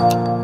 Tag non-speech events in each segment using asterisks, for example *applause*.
Hi hello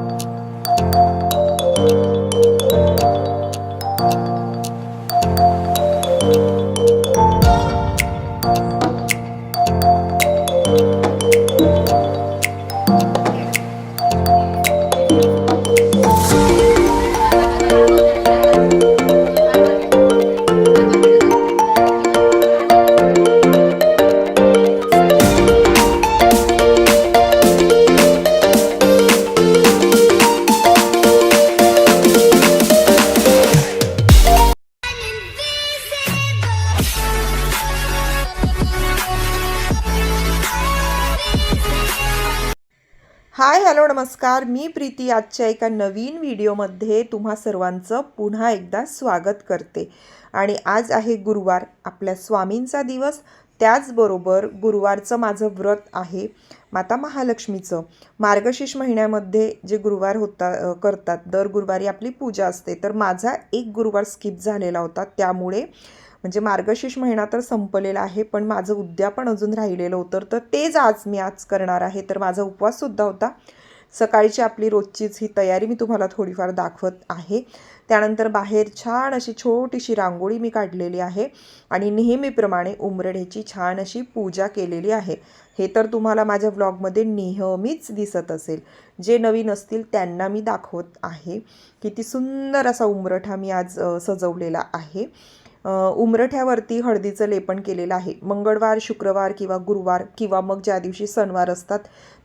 नमस्कार मी प्रीती. आजच्या एका नवीन व्हिडिओमध्ये तुम्हा सर्वांचं पुन्हा एकदा स्वागत करते. आणि आज आहे गुरुवार आपल्या स्वामींचा दिवस. त्याचबरोबर गुरुवारचं माझं व्रत आहे माता महालक्ष्मीचं. मार्गशीर्ष महिन्यामध्ये जे गुरुवार होता करतात दर गुरुवारी आपली पूजा असते. तर माझा एक गुरुवार स्किप झालेला होता. त्यामुळे म्हणजे मार्गशीर्ष महिना तर संपलेला आहे पण माझं उद्यापन अजून राहिलेलं होतं. तर तेच आज मी आज करणार आहे. तर माझा उपवाससुद्धा होता. सकाळची आपली रोजचीच ही तयारी मी तुम्हाला थोडीफार दाखवत आहे. त्यानंतर बाहेर छान अशी छोटीशी रांगोळी मी काढलेली आहे आणि नेहमीप्रमाणे उमरड्याची छान अशी पूजा केलेली आहे. हे तर तुम्हाला माझ्या व्लॉगमध्ये नेहमीच दिसत असेल. जे नवीन असतील त्यांना मी दाखवत आहे किती सुंदर असा उमरठा मी आज सजवलेला आहे. उमरठ्यावरती हळदीचं लेपन केलेलं आहे. मंगळवार शुक्रवार किंवा गुरुवार किंवा मग ज्या दिवशी सणवार असतात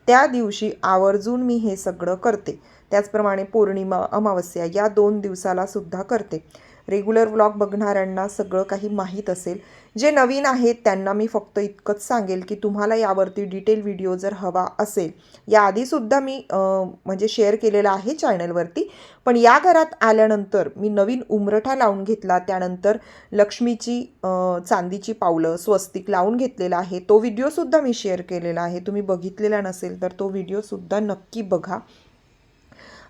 त्या दिवशी आवर्जून मी हे सगळं करते. त्याचप्रमाणे पौर्णिमा अमावस्या या दोन दिवसाला सुद्धा करते. रेग्युलर व्लॉग बघणाऱ्यांना सगळं काही माहीत असेल जे नवीन आहेत त्यांना मी फक्त इतकंच सांगेल की तुम्हाला यावरती डिटेल व्हिडिओ जर हवा असेल याआधीसुद्धा मी म्हणजे शेअर केलेला आहे चॅनलवरती पण या घरात आल्यानंतर मी नवीन उमरठा लावून घेतला त्यानंतर लक्ष्मीची चांदीची पावलं स्वस्तिक लावून घेतलेला आहे. तो व्हिडिओसुद्धा मी शेअर केलेला आहे. तुम्ही बघितलेला नसेल तर तो व्हिडिओसुद्धा नक्की बघा.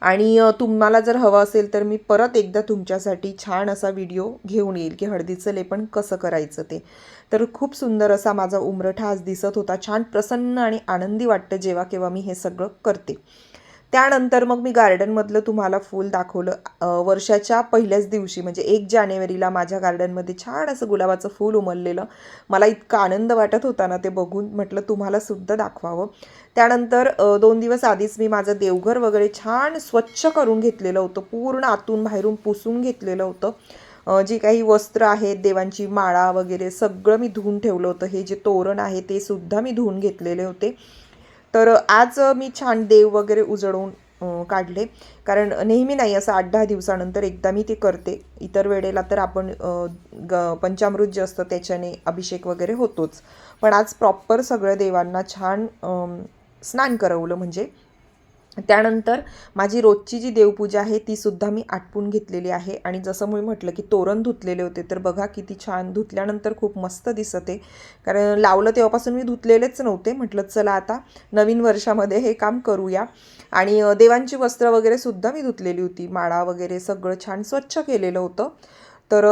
आणि तुम्हाला जर हवं असेल तर मी परत एकदा तुमच्यासाठी छान असा व्हिडिओ घेऊन येईल की हळदीचं लेपन कसं करायचं ते. तर खूप सुंदर असा माझा उमरठा आज दिसत होता. छान प्रसन्न आणि आनंदी वाटतं जेव्हा केव्हा मी हे सगळं करते. त्यानंतर मग मी गार्डनमधलं तुम्हाला फूल दाखवलं. वर्षाच्या पहिल्याच दिवशी म्हणजे एक जानेवारीला माझ्या गार्डनमध्ये छान असं गुलाबाचं फूल उमललेलं. मला इतका आनंद वाटत होता ना ते बघून म्हटलं तुम्हालासुद्धा दाखवावं. त्यानंतर दोन दिवस आधीच मी माझं देवघर वगैरे छान स्वच्छ करून घेतलेलं होतं. पूर्ण आतून बाहेरून पुसून घेतलेलं होतं. जी काही वस्त्र आहेत देवांची माळा वगैरे सगळं मी धुवून ठेवलं होतं. हे जे तोरण आहे ते सुद्धा मी धुवून घेतलेले होते. तर आज मी छान देव वगैरे उजळवून काढले. कारण नेहमी नाही असं आठ दहा दिवसानंतर एकदा मी ते करते. इतर वेळेला तर आपण ग पंचामृत जे असतं त्याच्याने अभिषेक वगैरे होतोच. पण आज प्रॉपर सगळ्या देवांना छान स्नान करवलं म्हणजे. त्यानंतर माझी रोजची जी देवपूजा आहे ती सुद्धा मी आटपून घेतलेली आहे. आणि जसं मी म्हटलं की तोरण धुतलेले होते तर बघा किती छान धुतल्यानंतर खूप मस्त दिसते. कारण लावलं तेव्हापासून मी धुतलेलेच नव्हते. म्हटलं चला आता नवीन वर्षामध्ये हे काम करूया. आणि देवांची वस्त्र वगैरे सुद्धा मी धुतलेली होती. माळा वगैरे सगळं छान स्वच्छ केलेलं होतं. तर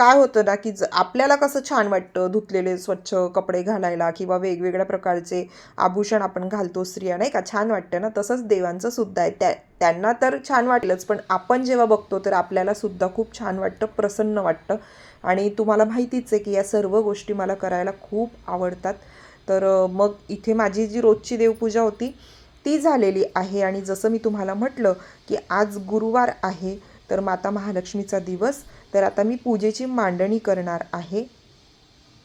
काय होतं ना की ज आपल्याला कसं छान वाटतं धुतलेले स्वच्छ कपडे घालायला किंवा वेगवेगळ्या प्रकारचे आभूषण आपण घालतो स्त्रिया नाही का? छान वाटतं ना? तसंच देवांचं सुद्धा आहे. त्या त्यांना तर छान वाटलंच पण आपण जेव्हा बघतो तर आपल्याला सुद्धा खूप छान वाटतं प्रसन्न वाटतं. आणि तुम्हाला माहितीच आहे की या सर्व गोष्टी मला करायला खूप आवडतात. तर मग इथे माझी जी रोजची देवपूजा होती ती झालेली आहे. आणि जसं मी तुम्हाला म्हटलं की आज गुरुवार आहे तर माता महालक्ष्मीचा दिवस. तर आता मी पूजेची मांडणी करणार आहे.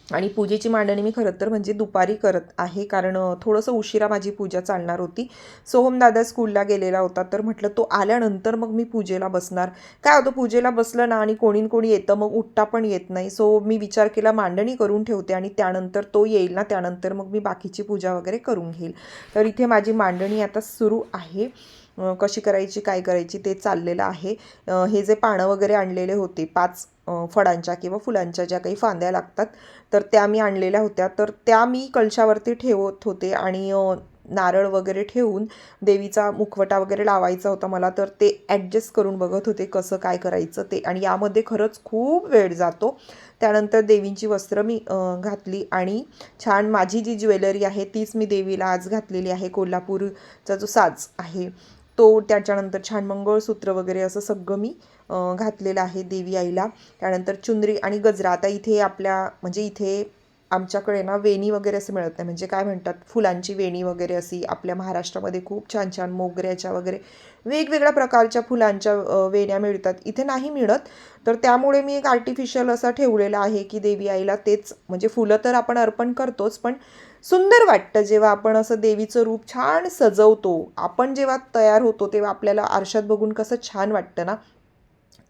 आणि पूजेची मांडणी मी खरं तर म्हणजे दुपारी करत आहे कारण थोडंसं उशिरा माझी पूजा चालणार होती. सोहमदादा स्कूलला गेलेला होता तर म्हटलं तो आल्यानंतर मग मी पूजेला बसणार. काय होतं पूजेला बसलं ना आणि कोणी कोणी येतं मग उठता पण येत नाही. सो मी विचार केला मांडणी करून ठेवते आणि त्यानंतर तो येईल ना त्यानंतर मग मी बाकीची पूजा वगैरे करून घेईल. तर इथे माझी मांडणी आता सुरू आहे. कशी करायची काय करायची ते चाललेलं आहे. हे जे पानं वगैरे आणलेले होते पाच फळांच्या किंवा फुलांच्या ज्या काही फांद्या लागतात तर त्या मी आणलेल्या होत्या. तर त्या मी कलशावरती ठेवत होते आणि नारळ वगैरे ठेवून देवीचा मुखवटा वगैरे लावायचा होता मला तर ते ॲडजस्ट करून बघत होते कसं काय करायचं ते. आणि यामध्ये खरंच खूप वेळ जातो. त्यानंतर देवींची वस्त्र मी घातली आणि छान माझी जी ज्वेलरी आहे तीच मी देवीला आज घातलेली आहे. कोल्हापूरचा जो साज आहे तो त्याच्यानंतर छान मंगळसूत्र वगैरे असं सगळं मी घातलेलं आहे देवी आईला. त्यानंतर चुंदरी आणि गजरा. आता इथे आपल्या म्हणजे इथे आमच्याकडे ना वेणी वगैरे असं मिळत नाही. म्हणजे काय म्हणतात फुलांची वेणी वगैरे अशी आपल्या महाराष्ट्रामध्ये खूप छान छान मोगऱ्याच्या वगैरे वेगवेगळ्या प्रकारच्या फुलांच्या वेण्या मिळतात. इथे नाही मिळत. तर त्यामुळे मी एक आर्टिफिशियल असा ठेवलेला आहे की देवी आईला तेच म्हणजे फुलं तर आपण अर्पण करतोच पण सुंदर वाटतं जेव्हा आपण असं देवीचं रूप छान सजवतो. आपण जेव्हा तयार होतो तेव्हा आपल्याला आरशात बघून कसं छान वाटतं ना?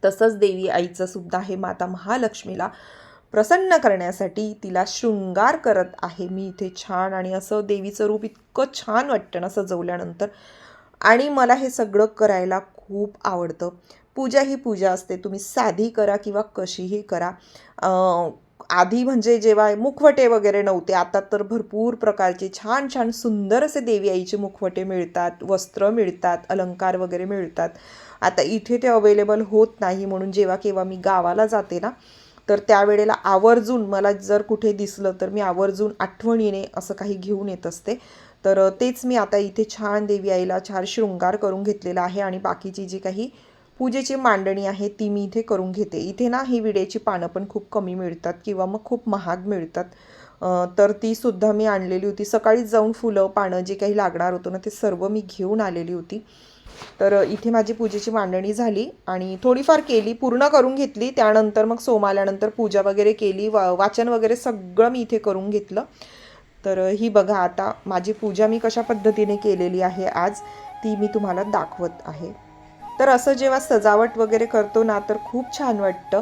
तसंच देवी आईचं सुद्धा हे माता महालक्ष्मीला प्रसन्न करण्यासाठी तिला शृंगार करत आहे. मी इथे छान आणि असं देवीचं रूप इतकं छान वाटतं ना सजवल्यानंतर. आणि मला हे सगळं करायला खूप आवडतं. पूजा ही पूजा असते. तुम्ही साधी करा किंवा कशीही करा. आधी म्हणजे जेव्हा मुखवटे वगैरे नव्हते आता तर भरपूर प्रकारचे छान छान सुंदर असे देवी आईचे मुखवटे मिळतात वस्त्र मिळतात अलंकार वगैरे मिळतात. आता इथे ते अवेलेबल होत नाही म्हणून जेव्हा केव्हा मी गावाला जाते ना तर त्यावेळेला आवर्जून मला जर कुठे दिसलं तर मी आवर्जून आठवणीने असं काही घेऊन येत असते. तर तेच मी आता इथे छान देवी आईला छान शृंगार करून घेतलेला आहे आणि बाकीची जी काही पूजेची मांडणी आहे ती मी इथे करून घेते. इथे ना ही विड्याची पानं पण खूप कमी मिळतात किंवा मग खूप महाग मिळतात. तर ती सुद्धा मी आणलेली होती. सकाळीच जाऊन फुलं पानं जे काही लागणार होतं ना ते सर्व मी घेऊन आलेली होती. तर इथे माझी पूजेची मांडणी झाली आणि थोडीफार केली पूर्ण करून घेतली. त्यानंतर मग सोम आल्यानंतर पूजा वगैरे केली. वा वाचन वगैरे सगळं मी इथे करून घेतलं. तर ही बघा आता माझी पूजा मी कशा पद्धतीने केलेली आहे आज ती मी तुम्हाला दाखवत आहे. तर असं जेव्हा सजावट वगैरे करतो ना तर खूप छान वाटतं.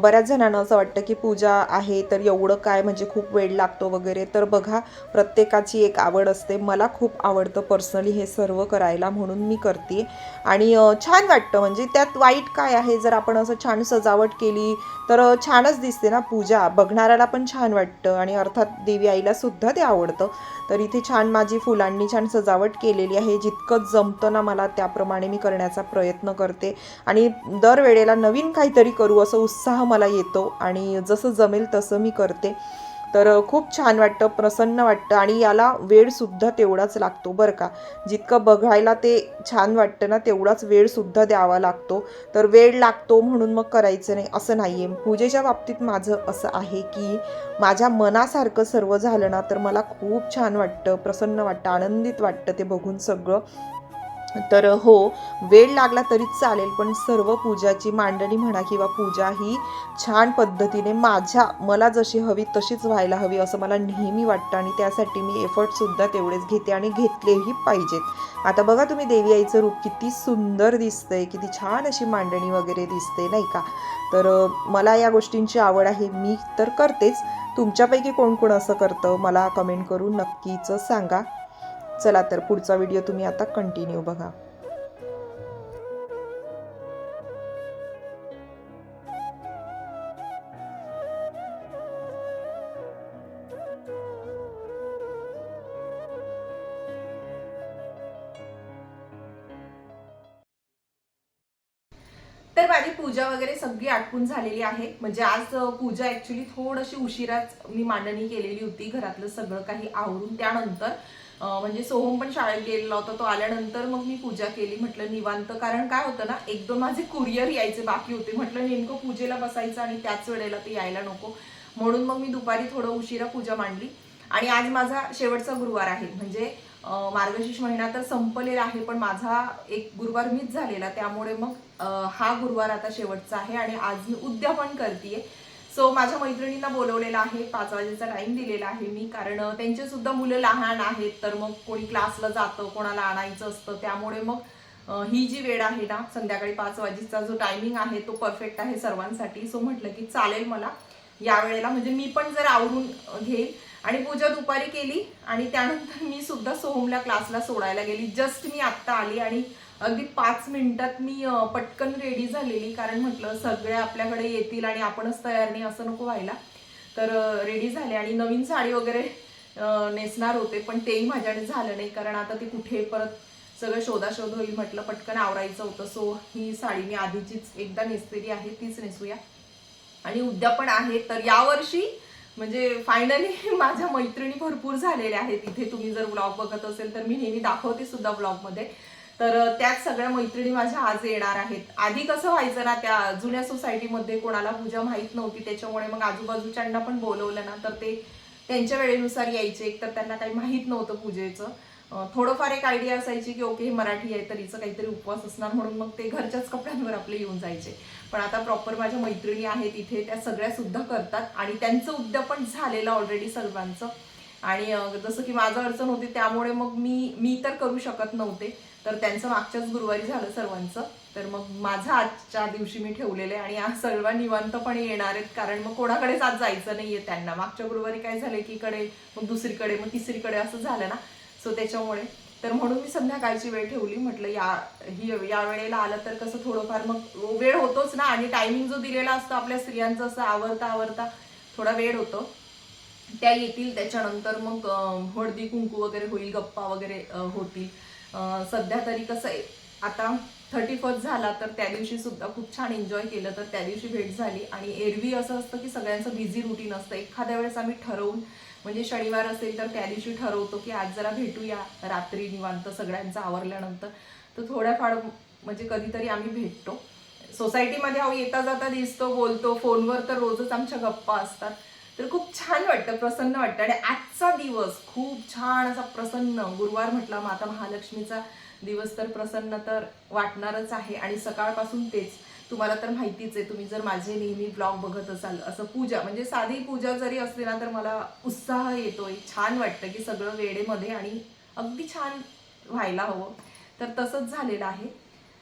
बऱ्याच जणांना असं वाटतं की पूजा आहे तर एवढं काय म्हणजे खूप वेळ लागतो वगैरे. तर बघा प्रत्येकाची एक आवड असते. मला खूप आवडतं पर्सनली हे सर्व करायला म्हणून मी करते. आणि छान वाटतं म्हणजे त्यात वाईट काय आहे? जर आपण असं छान सजावट केली तर छानच दिसते ना पूजा. बघणाऱ्याला पण छान वाटतं आणि अर्थात देवी आईला सुद्धा ते आवडतं. तर इथे छान माझी फुलांनी छान सजावट केलेली आहे. जितकं जमतं ना मला त्याप्रमाणे मी करण्याचा प्रयत्न करते. आणि दरवेळेला नवीन काहीतरी करू असं उत्साह मला येतो. आणि जसं जमेल तसं मी करते. तर खूप छान वाटतं प्रसन्न वाटतं आणि याला वेळसुद्धा तेवढाच लागतो बरं का. जितकं बघायला ते छान वाटतं ना तेवढाच वेळसुद्धा द्यावा लागतो. तर वेळ लागतो म्हणून मग करायचं नाही असं नाही आहे पूजेच्या बाबतीत माझं असं आहे की माझ्या मनासारखं सर्व झालं ना तर मला खूप छान वाटतं प्रसन्न वाटतं आनंदित वाटतं ते बघून सगळं. तर हो वेळ लागला तरी चालेल पण सर्व पूजाची मांडणी म्हणा किंवा पूजा ही छान पद्धतीने माझ्या मला जशी हवी तशीच व्हायला हवी असं मला नेहमी वाटतं आणि त्यासाठी मी एफर्टसुद्धा तेवढेच घेते आणि घेतलेही पाहिजेत. आता बघा तुम्ही देवी आईचं रूप किती सुंदर दिसतंय किती छान अशी मांडणी वगैरे दिसते नाही का? तर मला या गोष्टींची आवड आहे मी तर करतेच. तुमच्यापैकी कोण कोण असं करतं मला कमेंट करून नक्कीच सांगा. चला तर पुढचा व्हिडिओ तुम्ही आता कंटिन्यू बघा. तर माझी पूजा वगैरे सगळी आटपून झालेली आहे. म्हणजे आज पूजा ऍक्च्युली थोडीशी उशिराच मी मांडणी केलेली होती. घरातलं सगळं काही आवरून त्यानंतर म्हणजे सोहम पण शाळेत गेलेला होता तो आल्यानंतर मग मी पूजा केली म्हटलं निवांत. कारण काय होतं ना एक दोन माझे कुरिअर यायचे बाकी होते. म्हटलं नेमकं पूजेला बसायचं आणि त्याच वेळेला ते यायला नको. म्हणून मग मी दुपारी थोडं उशिरा पूजा मांडली. आणि आज माझा शेवटचा गुरुवार आहे. म्हणजे मार्गशीर्ष महिना तर संपलेला आहे पण माझा एक गुरुवार मीच झालेला. त्यामुळे मग हा गुरुवार आता शेवटचा आहे आणि आज मी उद्यापन करते सो माझ्या मैत्रिणींना बोलवलेलं आहे पाच वाजेचा टाईम दिलेला आहे मी कारण त्यांचेसुद्धा त्यांचे सुद्धा मुलं लहान आहेत तर मग कोणी क्लासला जातं कोणाला आणायचं असतं त्यामुळे मग ही जी वेळ आहे ना संध्याकाळी पाच वाजेचा जो टायमिंग आहे तो परफेक्ट आहे सर्वांसाठी. सो म्हटलं की चालेल मला या वेळेला म्हणजे मी पण जर आवरून घेईल. आणि पूजा दुपारी केली आणि त्यानंतर मी सुद्धा सोहमला क्लासला सोडायला गेली. जस्ट मी आत्ता आली आणि अगदी पाच मिनिटात मी पटकन रेडी झालेली. कारण म्हटलं सगळे आपल्याकडे येतील आणि आपणच तयार नाही असं नको व्हायला. तर रेडी झाले आणि नवीन साडी वगैरे नेसणार होते पण तेही माझ्याने झालं नाही. कारण आता ते कुठे परत सगळं शोधाशोध होईल म्हटलं पटकन आवरायचं होतं. सो ही साडी मी आधीचीच एकदा नेसलेली आहे तीच नेसूया. आणि उद्या पण आहे. तर यावर्षी म्हणजे फायनली *laughs* माझ्या मैत्रिणी भरपूर झालेल्या आहेत. इथे तुम्ही जर ब्लॉग बघत असेल तर मी नेहमी दाखवते सुद्धा ब्लॉगमध्ये तर त्यात त्याच सगळ्या मैत्रिणी माझ्या आज येणार आहेत. आधी कसं व्हायचं ना त्या जुन्या सोसायटीमध्ये कोणाला पूजा माहीत नव्हती त्याच्यामुळे मग आजूबाजूच्यांना पण बोलवलं ना तर ते त्यांच्या वेळेनुसार यायचे. एक तर त्यांना काही माहीत नव्हतं पूजेचं. थोडंफार एक आयडिया असायची की ओके हे मराठी आहे तर हिचं काहीतरी उपवास असणार म्हणून मग ते घरच्याच कपड्यांवर आपले येऊन जायचे. पण आता प्रॉपर माझ्या मैत्रिणी आहेत इथे त्या सगळ्या सुद्धा करतात. आणि त्यांचं उद्यापन झालेलं ऑलरेडी सर्वांचं. आणि जसं की माझं अडचण होती त्यामुळे मग मी मी तर करू शकत नव्हते. तर त्यांचं मागच्याच गुरुवारी झालं सर्वांचं. तर मग माझं आजच्या दिवशी मी ठेवलेलं आहे आणि आज सर्व निवांतपणे येणार आहेत. कारण मग कोणाकडेच आज जायचं नाहीये त्यांना. मागच्या गुरुवारी काय झालं एकीकडे मग दुसरीकडे मग तिसरीकडे असं झालं ना. सो त्याच्यामुळे. तर म्हणून मी संध्याकाळची वेळ ठेवली. म्हटलं या ही या वेळेला आलं तर कसं थोडंफार मग वेळ होतोच ना. आणि टायमिंग जो दिलेला असतो आपल्या स्त्रियांचं असं आवरता आवरता थोडा वेळ होतो. त्या येतील. त्याच्यानंतर मग हळदी कुंकू वगैरे होईल गप्पा वगैरे होतील. सध्या तरी कसं आहे आता थर्टी फर्स्ट झाला तर त्या दिवशी सुद्धा खूप छान एन्जॉय केलं तर त्या दिवशी भेट झाली. आणि एरवी असं असतं की सगळ्यांचं बिझी रुटीन असतं. एखाद्या वेळेस आम्ही ठरवून म्हणजे शनिवार असेल तर त्या दिवशी ठरवतो की आज जरा भेटूया रात्री निवांत सगळ्यांचं आवरल्यानंतर. तर थोड्याफार म्हणजे कधीतरी आम्ही भेटतो. सोसायटीमध्ये अहो येता जाता दिसतो बोलतो. फोनवर तर रोजच आमच्या गप्पा असतात. तर खूप छान वाटतं प्रसन्न वाटतं. आणि आजचा दिवस खूप छान असा प्रसन्न. गुरुवार म्हटला माता महालक्ष्मीचा दिवस तर प्रसन्न तर वाटणारच आहे. आणि सकाळपासून तेच. तुम्हाला तर माहितीच आहे तुम्ही जर माझे नेहमी ब्लॉग बघत असाल असं पूजा म्हणजे साधी पूजा जरी असली ना तर मला उत्साह येतोय. छान वाटतं की सगळं वेळेमध्ये आणि अगदी छान व्हायला हवं. तर तसंच झालेलं आहे.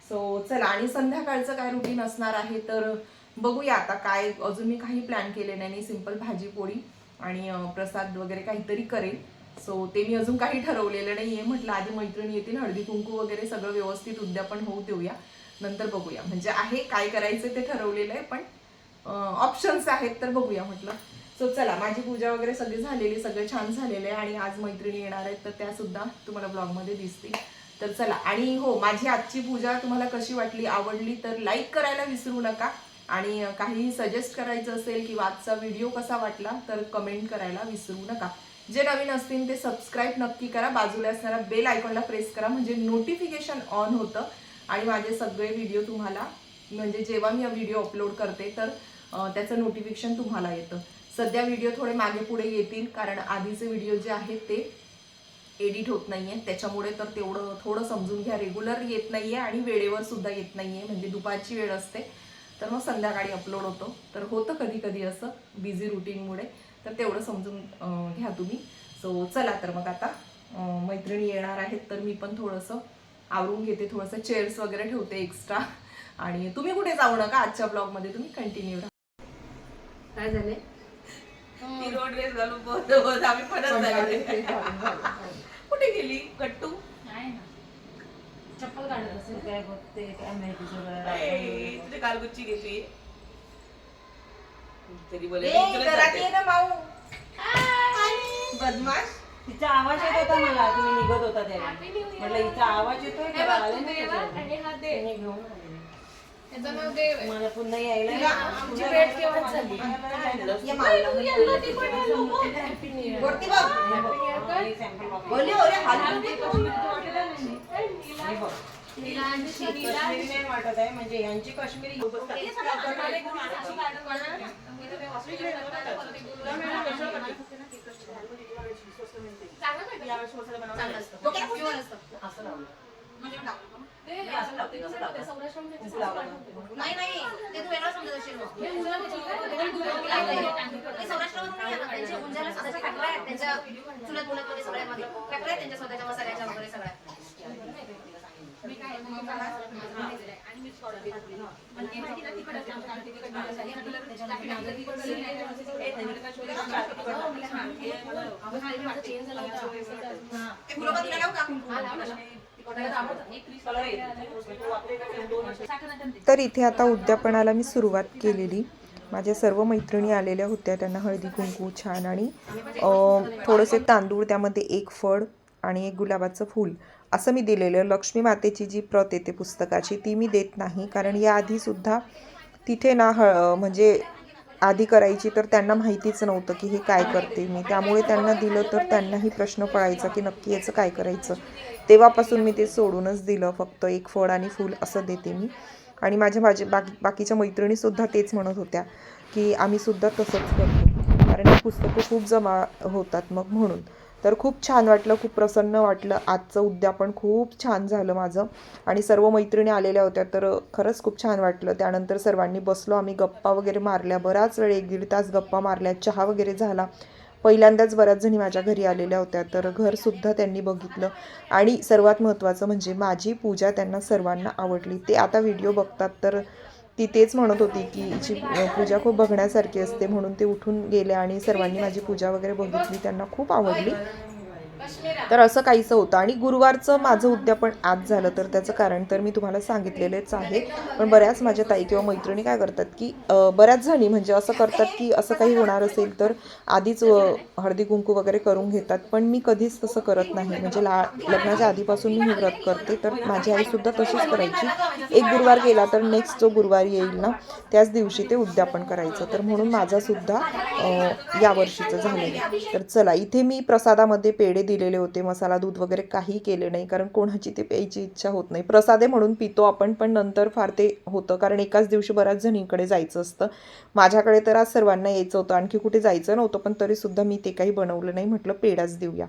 सो चला आणि संध्याकाळचं काय रुटीन असणार आहे? तर बघूया आता काय अजून मी काही प्लॅन केले नाही सिंपल भाजी पोळी आणि प्रसाद वगैरे काहीतरी करेल. सो ते मी अजून काही ठरवलेलं नाही आहे म्हटलं आधी मैत्रिणी येतील हळदी कुंकू वगैरे सगळं व्यवस्थित उद्यापन होऊ देऊया. नंतर बघूया. म्हणजे आहे काय करायचं ते ठरवलेलं आहे पण ऑप्शन्स आहेत तर बघूया म्हटलं. सो चला माझी पूजा वगैरे सगळी झालेली सगळं छान झालेलं आहे आणि आज मैत्रिणी येणार आहेत तर त्यासुद्धा तुम्हाला ब्लॉगमध्ये दिसतील. तर चला आणि हो माझी आजची पूजा तुम्हाला कशी वाटली आवडली तर लाईक करायला विसरू नका. आणि काही सजेस्ट करायचं असेल किंवा आजचा व्हिडिओ कसा वाटला तर कमेंट करायला विसरू नका. जे नवीन असतील ते सबस्क्राईब नक्की करा. बाजूला असणारा बेल आयकॉनला प्रेस करा. म्हणजे नोटिफिकेशन ऑन होतं. आणि माझे सगळे व्हिडिओ तुम्हाला म्हणजे जेव्हा मी व्हिडिओ अपलोड करते तर त्याचं नोटिफिकेशन तुम्हाला येतं. सध्या व्हिडिओ थोडे मागे पुढे येतील कारण आधीचे व्हिडिओ जे आहेत ते एडिट होत नाहीये त्याच्यामुळे तर तेवढं थोडं समजून घ्या. रेग्युलर येत नाहीये आणि वेळेवर सुद्धा येत नाहीये. म्हणजे दुपारची वेळ असते. तर मग संध्याकाळी अपलोड होतो. तर होतं कधी कधी असं बिझी रुटीनमुळे तर तेवढं समजून घ्या तुम्ही. सो चला तर मग आता मैत्रिणी येणार आहेत तर मी पण थोडंसं आवरून घेते. थोडंसं चेअर्स वगैरे ठेवते एक्स्ट्रा आणि तुम्ही कुठे जाऊ नका आजच्या ब्लॉगमध्ये तुम्ही कंटिन्यू राहा. काय झाले रोड रेस घालून बोलत बोलत आम्ही परत झाले कुठे गेली? कट्टू चप्पल काढत असेल. काय बघते काय माहिती ए, तुझी कालगुच्ची घेतली तरी बोले घरात. ये ना माऊ. बदमाश? तिचा आवाज येत होता मला तुम्ही निघत होता तेव्हा. म्हटलं हिचा आवाज येतोय का आले नाही घेऊन. मला पुन्हा यायला. वरती बघ. हे. बोलली हो रे, नाही वाटत. आहे म्हणजे यांची काश्मीरी. मी असं लावते, असं लावते. कुंकू लावलं. नाही नाही ते तू वेगळं समजत असेल मग. ते सौराष्ट्रावरून नाही आलं. त्यांच्या स्वतःच्या फॅक्टऱ्या आहेत. त्यांच्या चुलत मुलतमध्ये सगळ्यामध्ये. फॅक्टऱ्या आहेत त्यांच्या स्वतःच्या मसाल्याच्या वगैरे सगळ्या. ते फुलं का तुला लावू का? तर इथे आता उद्यापनाला मी सुरुवात केलेली. माझ्या सर्व मैत्रिणी आलेल्या होत्या. त्यांना हळदी कुंकू छान आणि थोडेसे तांदूळ त्यामध्ये एक फळ आणि एक गुलाबाचं फूल असं मी दिलेलं लक्ष्मी मातेची जी प्रत येते पुस्तकाची ती मी देत नाही. कारण याआधीसुद्धा तिथे ना हळ म्हणजे आधी करायची तर त्यांना माहितीच नव्हतं की हे काय करते मी. त्यामुळे त्यांना दिलं तर त्यांनाही प्रश्न पडायचा की नक्की याचं काय करायचं. तेव्हापासून मी ते सोडूनच दिलं फक्त एक फळ आणि फूल असं देते मी. आणि माझ्या माझे बाकी बाकीच्या मैत्रिणीसुद्धा तेच म्हणत होत्या की आम्हीसुद्धा तसंच करतो. कारण पुस्तकं खूप जमा होतात मग म्हणून. तर खूप छान वाटलं खूप प्रसन्न वाटलं. आजचं उद्यापन खूप छान झालं माझं. आणि सर्व मैत्रिणी आलेल्या होत्या तर खरंच खूप छान वाटलं. त्यानंतर सर्वांनी बसलो आम्ही गप्पा वगैरे मारल्या. बराच वेळ एक दीड तास गप्पा मारल्या. चहा वगैरे झाला. पहिल्यांदाच बऱ्याच जणी माझ्या घरी आलेल्या होत्या तर घरसुद्धा त्यांनी बघितलं. आणि सर्वात महत्त्वाचं म्हणजे माझी पूजा त्यांना सर्वांना आवडली. ते आता व्हिडिओ बघतात तर ती तेच म्हणत होती की हिची पूजा खूप बघण्यासारखी असते म्हणून ते उठून गेले आणि सर्वांनी माझी पूजा वगैरे बघितली त्यांना खूप आवडली. तर असं काहीचं होतं. आणि गुरुवारचं माझं उद्यापन आज झालं तर त्याचं कारण तर मी तुम्हाला सांगितलेलेच आहे. पण बऱ्याच माझ्या ताई किंवा मैत्रिणी काय करतात की बऱ्याच जणी म्हणजे असं करतात की असं काही होणार असेल तर आधीच हळदी कुंकू वगैरे करून घेतात. पण मी कधीच तसं करत नाही. म्हणजे ला लग्नाच्या आधीपासून मी व्रत करते. तर माझी आईसुद्धा तशीच करायची. एक गुरुवार गेला तर नेक्स्ट जो गुरुवार येईल ना त्याच दिवशी ते उद्यापन करायचं. तर म्हणून माझासुद्धा यावर्षीचं झालेलं तर चला इथे मी प्रसादामध्ये पेढे दिलेले होते मसाला दूध वगैरे काही केले नाही कारण कोणाची ते प्यायची इच्छा होत नाही. प्रसादे म्हणून पितो आपण पण नंतर फार ते होतं कारण एकाच दिवशी बऱ्याच जणींकडे जायचं असतं. माझ्याकडे तर आज सर्वांना यायचं होतं आणखी कुठे जायचं नव्हतं पण तरीसुद्धा मी ते काही बनवलं नाही म्हटलं पेढाच देऊया.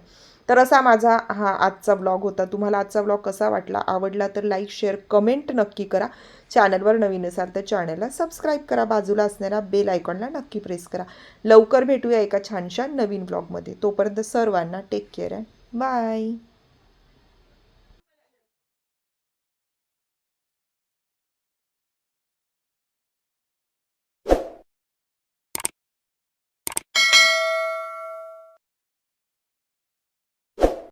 तर असा माझा हा आजचा ब्लॉग होता. तुम्हाला आजचा ब्लॉग कसा वाटला आवडला तर लाईक शेअर कमेंट नक्की करा. चॅनलवर नवीन असाल तर चॅनलला सबस्क्राईब करा. बाजूला असणाऱ्या बेल आयकॉनला नक्की प्रेस करा. लवकर भेटूया एका छानशा नवीन ब्लॉगमध्ये तोपर्यंत सर्वांना टेक केअर अँड बाय